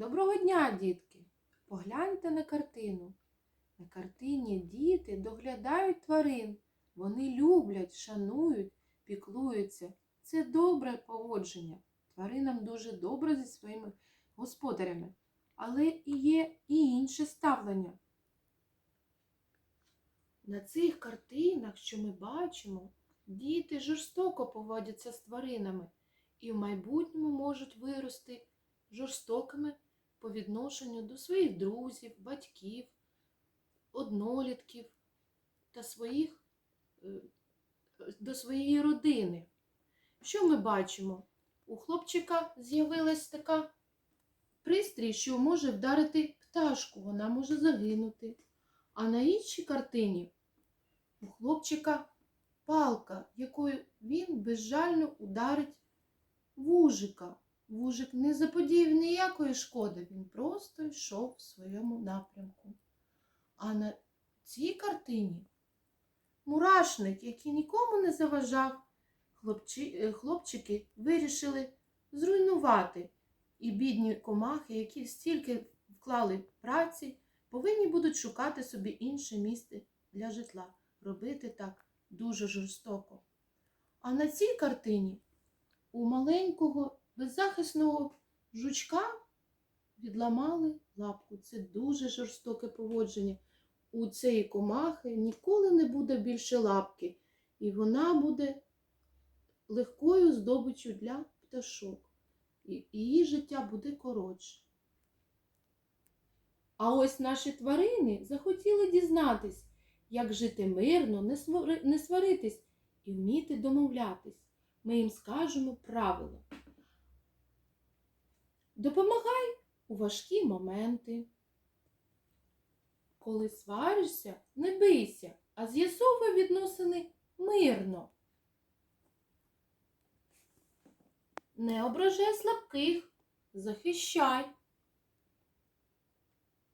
Доброго дня, дітки! Погляньте на картину. На картині діти доглядають тварин. Вони люблять, шанують, піклуються. Це добре поводження. Тваринам дуже добре зі своїми господарями. Але і є і інше ставлення. На цих картинах, що ми бачимо, діти жорстоко поводяться з тваринами і в майбутньому можуть вирости жорстокими по відношенню до своїх друзів, батьків, однолітків та своїх, е, до своєї родини. Що ми бачимо? У хлопчика з'явилась така пристрій, що може вдарити пташку, вона може загинути. А на іншій картині у хлопчика палка, якою він безжально ударить вужика. Вужик не заподіяв ніякої шкоди, він просто йшов в своєму напрямку. А на цій картині мурашник, який нікому не заважав, хлопчи, е, хлопчики вирішили зруйнувати. І бідні комахи, які стільки вклали праці, повинні будуть шукати собі інше місце для житла. Робити так дуже жорстоко. А на цій картині у маленького беззахисного жучка відламали лапку. Це дуже жорстоке поводження. У цієї комахи ніколи не буде більше лапки, і вона буде легкою здобиччю для пташок. І її життя буде коротше. А ось наші тварини захотіли дізнатись, як жити мирно, не свари- не сваритись і вміти домовлятись. Ми їм скажемо правила. Допомагай у важкі моменти. Коли сваришся, не бийся, а з'ясовуй відносини мирно. Не ображай слабких, захищай.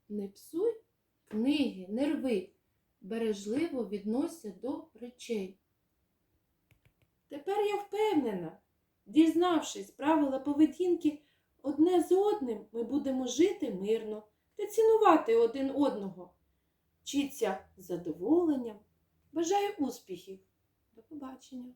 Не псуй книги, не рви, бережливо відносься до речей. Тепер я впевнена, дізнавшись правила поведінки одне з одним, ми будемо жити мирно та цінувати один одного. Вчіться з задоволенням. Бажаю успіхів. До побачення!